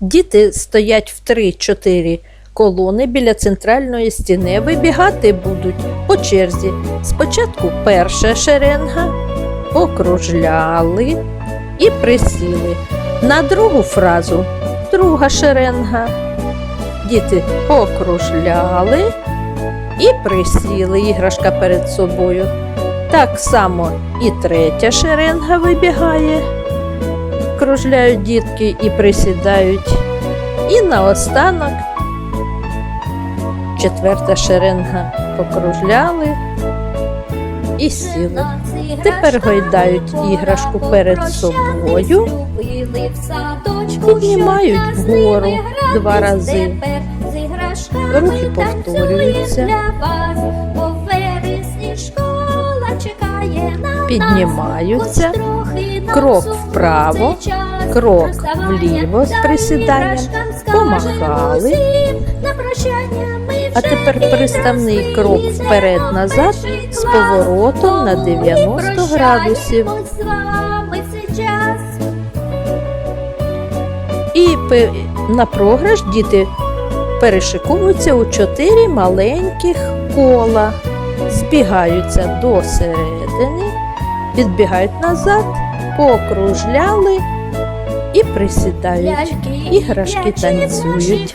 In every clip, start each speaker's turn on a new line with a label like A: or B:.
A: Діти стоять в 3-4 колони біля центральної стіни. Вибігати будуть по черзі. Спочатку перша шеренга, окружляли і присіли. На другу фразу друга шеренга. Діти окружляли і присіли іграшка перед собою. Так само і третя шеренга вибігає, кружляють дітки і присідають. І наостанок четверта шеренга покружляли і сіли. Тепер гойдають іграшку перед собою, піднімають вгору два рази. Рухи повторюються. Піднімаються, крок вправо, крок вліво з присіданням, помахали. А тепер приставний крок вперед-назад з поворотом на 90 градусів. І на програш діти перешиковуються у чотири маленьких кола, збігаються до середини, відбігають назад, покружляли і присідають. Іграшки танцюють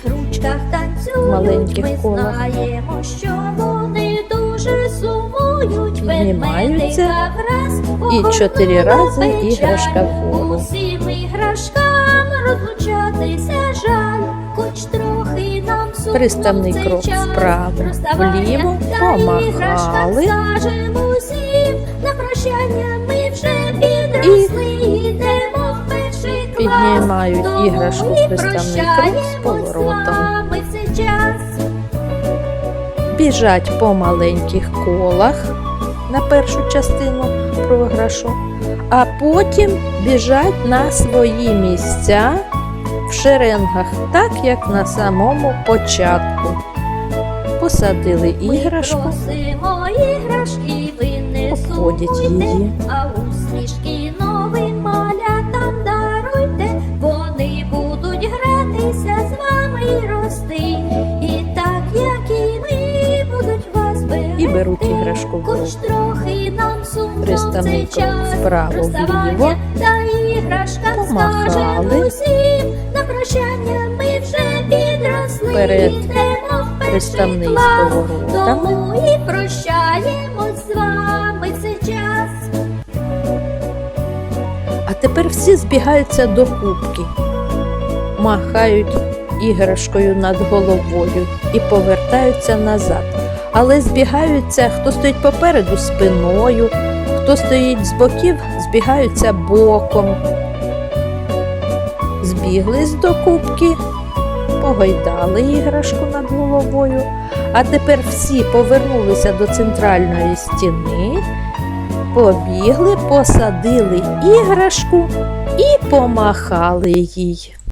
B: в
A: маленьких колах.
B: Знаємо, що вони дуже сумують,
A: Піднімаються
B: і
A: чотири рази іграшка вгору.
B: Усім іграшкам розлучатися жаль, хоч трохи нам
A: Приставний крок вправо, вліво, помахали.
B: Прощання ми вже підросли, йдемо в перший клас.
A: Піднімають іграшку
B: і
A: приставний крок з поворотом. біжать по маленьких колах на першу частину програшу, а потім біжать на свої місця в шеренгах, так як на самому початку. Посадили іграшку,
B: Ми просимо іграшки,
A: обходять її.
B: а усмішки новим малятам даруйте, вони будуть гратися з вами і рости. І так, як і ми будуть вас берегти.
A: і беруть іграшку
B: Хоч трохи нам сумно цей час
A: вліво.
B: та іграшкам
A: Помахали.
B: скажемо усім на прощання ми вже підросли.
A: Вперед.
B: Йдемо в
A: тепер всі збігаються до кубки, махають іграшкою над головою і повертаються назад. Але збігаються, хто стоїть попереду спиною, хто стоїть з боків, збігаються боком. Збіглись до кубки, погойдали іграшку над головою, а тепер всі повернулися до центральної стіни, побігли, посадили іграшку і помахали їй.